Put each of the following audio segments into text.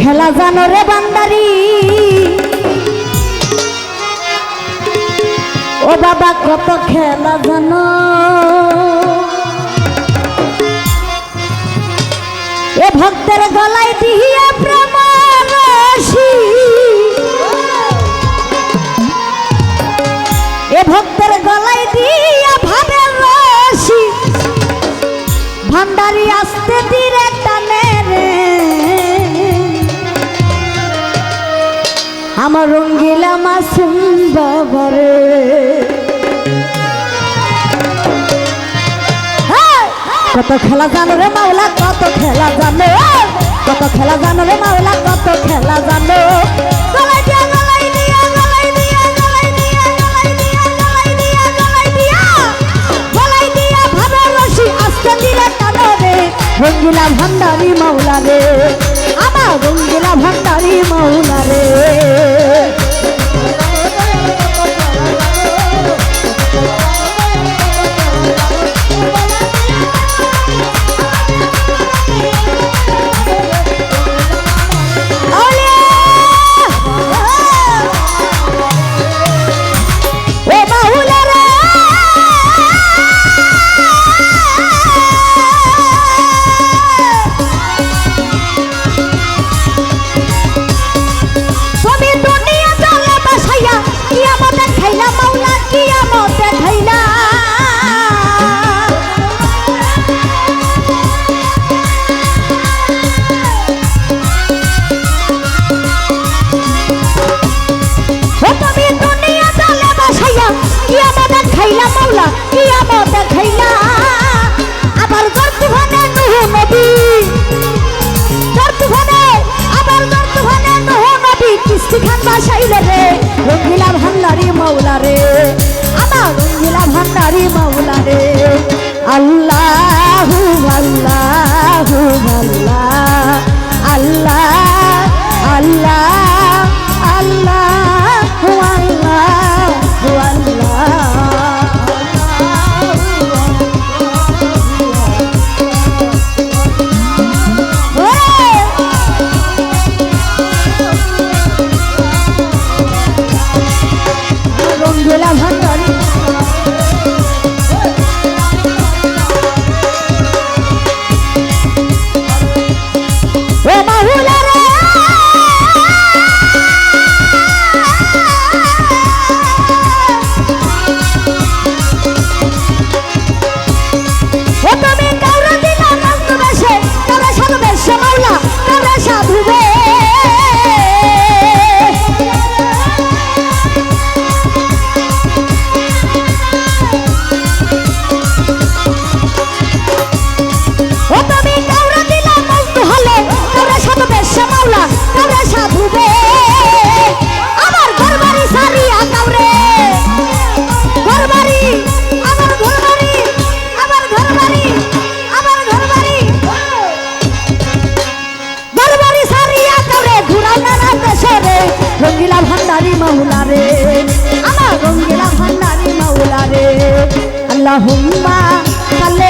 খেলা জানো রে বান্দারি। ও বাবা, কত খেলা জানো। এ ভক্তের গলায় দিয়ে প্রেম এ ভক্তের গলায় দিয়ে ভাবে রাশি। ভান্ডারি আসতে দিরে আমার রঙ্গিলা মাসুম বাবারে। কত খেলা জানো রে মাওলা, কত খেলা জানো। কত খেলা জানো রে মাওলা, কত খেলা জানো। রঙ্গিলা ভান্ডারি মাওলা রে। আমার রঙ্গিলা ভোলারে আল্লাহ রঙ্গিলা ভান্ডারি মাওলা রে। আমার রঙ্গিলা ভান্ডারি মাওলা রে। আল্লাহ কালে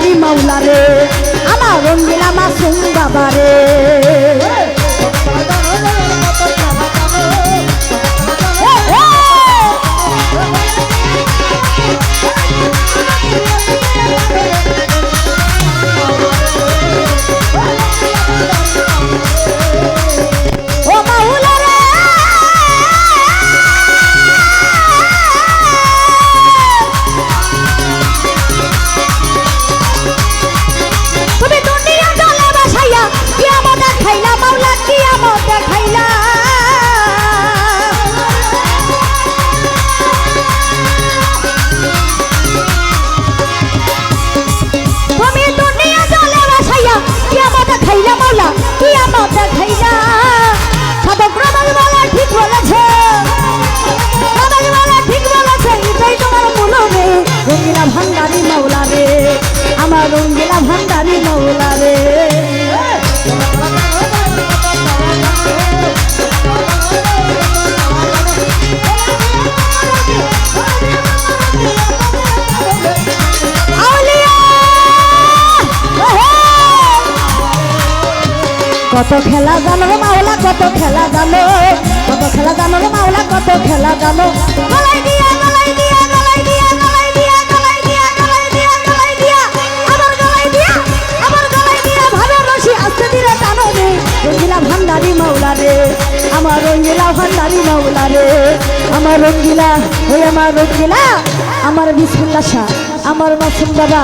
ভান্ডারি মাওলা রে আমার রঙ্গিলা মাসুম বাবা রঙ্গিলা ভান্ডারি মাওলা রে, আমার রঙ্গিলা ভান্ডারি মাওলা রে! কত খেলা জানো মাওলা, কত খেলা জানো, কত খেলা জানো মাওলা, কত খেলা জানো মাওলা রে। আমার রঙ্গিলা ওই আমার রঙ্গিলা। আমার বিসমিল্লা শাহ, আমার মাসুম বাবা,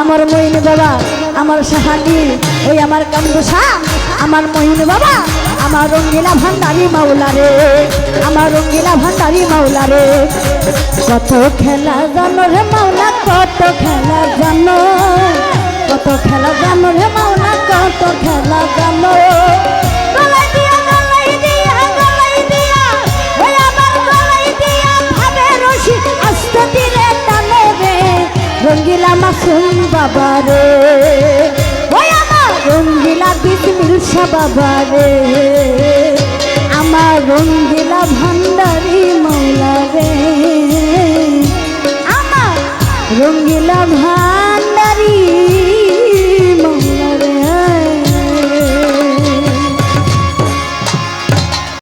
আমার মইন বাবা, আমার সাহানি ওই আমার কান্দু শাহ, আমার মহিন বাবা। আমার রঙ্গিলা ভান্ডারি মাওলা রে, আমার রঙ্গিলা ভান্ডারি মাওলা রে। কত খেলা জানো রে মাওলা, কত খেলা জানো। কত খেলা জানো রে মাওলা, কত খেলা বাবা রে।